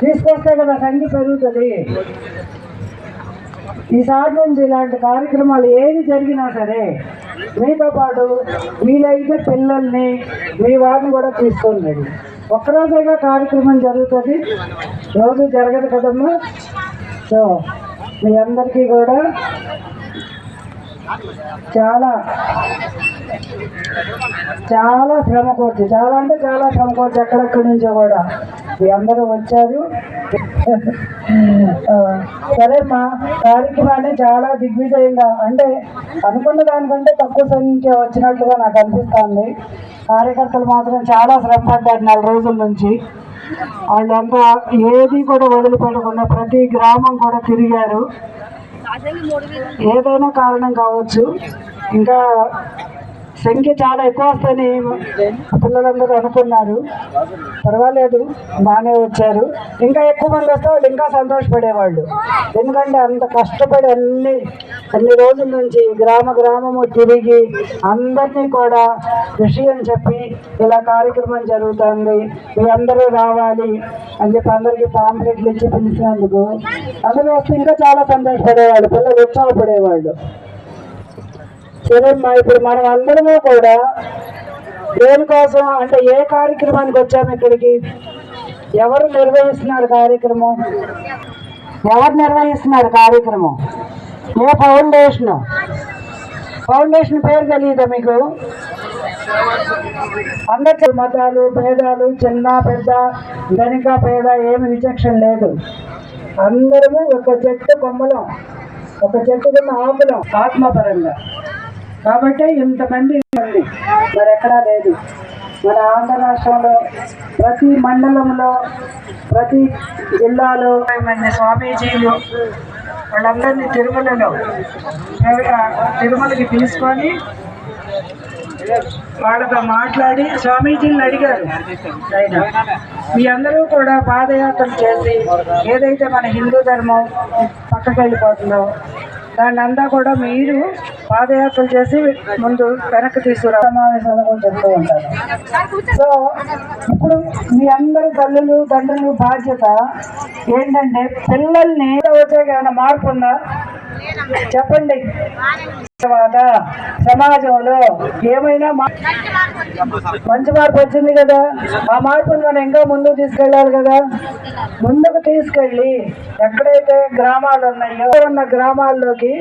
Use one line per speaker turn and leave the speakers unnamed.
తీసుకొస్తే కదా సంఖ్య పెరుగుతుంది. ఈసారి నుంచి ఇలాంటి కార్యక్రమాలు ఏది జరిగినా సరే మీతో పాటు వీలైతే పిల్లల్ని మీ వారిని కూడా తీసుకోండి ఒక్కరోజేగా కార్యక్రమం జరుగుతుంది. రోజు జరగదు కదమ్మా? సో మీ అందరికీ కూడా చాలా. చాలా శ్రమ కోర్చు. చాలా అంటే చాలా శ్రమ కోర్చు ఎక్కడెక్కడి నుంచో కూడా. మీ అందరూ వచ్చారు. సరే మా కార్యక్రమాన్ని చాలా దిగ్విజయంగా అంటే అనుకున్న దానికంటే తక్కువ సంఖ్య వచ్చినట్లుగా నాకు అనిపిస్తుంది. కార్యకర్తలు మాత్రం చాలా శ్రమ పడ్డారు నెల రోజుల నుంచి. వాళ్ళంతా ఏది కూడా వదిలిపెట్టకుండా ప్రతి గ్రామం కూడా తిరిగారు. ఏదైనా కారణం కావచ్చు. ఇంకా సంఖ్య చాలా ఎక్కువ వస్తుందని పిల్లలందరూ అనుకున్నారు. పర్వాలేదు బాగానే వచ్చారు. ఇంకా ఎక్కువ మంది వస్తే వాళ్ళు ఇంకా సంతోషపడేవాళ్ళు. ఎందుకంటే అంత కష్టపడి అన్ని అన్ని రోజుల నుంచి గ్రామ గ్రామము తిరిగి అందరినీ కూడా విషయం చెప్పి ఇలా కార్యక్రమం జరుగుతుంది మీరందరూ రావాలి అని చెప్పి అందరికీ పాంప్లెట్లు ఇచ్చి పిలిచినందుకు అందరూ వస్తే ఇంకా చాలా సంతోషపడేవాళ్ళు పిల్లలు ఉత్సాహపడేవాళ్ళు. సరేమ్మా ఇప్పుడు మనం అందరము కూడా దేనికోసం అంటే ఏ కార్యక్రమానికి వచ్చాము ఇక్కడికి? ఎవరు నిర్వహిస్తున్నారు కార్యక్రమం? ఎవరు నిర్వహిస్తున్నారు కార్యక్రమం? ఏ ఫౌండేషన్? ఫౌండేషన్ పేరు తెలియదా మీకు? అందరికీ మతాలు భేదాలు చిన్న పెద్ద ధనిక పేద ఏమి విచక్షణ లేదు. అందరము ఒక చెట్టు కొమ్మలం ఒక చెట్టు కింద ఆకులం ఆత్మపరంగా. కాబట్టి ఇంతమంది ఉంది మరి ఎక్కడా లేదు. మన ఆంధ్ర రాష్ట్రంలో ప్రతి మండలంలో ప్రతి జిల్లాలో మంది స్వామీజీలు వాళ్ళందరినీ తిరుమలలో తిరుమలకి తీసుకొని వాళ్ళతో మాట్లాడి స్వామీజీని అడిగారు. ఆయన మీ అందరూ కూడా పాదయాత్రలు చేసి ఏదైతే మన హిందూ ధర్మం పక్కకెళ్ళిపోతుందో దాన్ని అంతా కూడా మీరు పాదయాత్రలు చేసి ముందు వెనక్కి తీసుకురా సమావేశాలు కూడా చెప్తూ ఉంటారు. సో ఇప్పుడు మీ అందరి తల్లులు తండ్రులు బాధ్యత ఏంటంటే పిల్లల్ని వచ్చాక ఏమైనా మార్పు ఉందా? చెప్పండి. తర్వాత సమాజంలో ఏమైనా మంచి మార్పు వచ్చింది కదా. ఆ మార్పును మనం ఇంకా ముందుకు తీసుకెళ్ళాలి కదా. ముందుకు తీసుకెళ్ళి ఎక్కడైతే గ్రామాలు ఉన్నాయో ఉన్న గ్రామాల్లోకి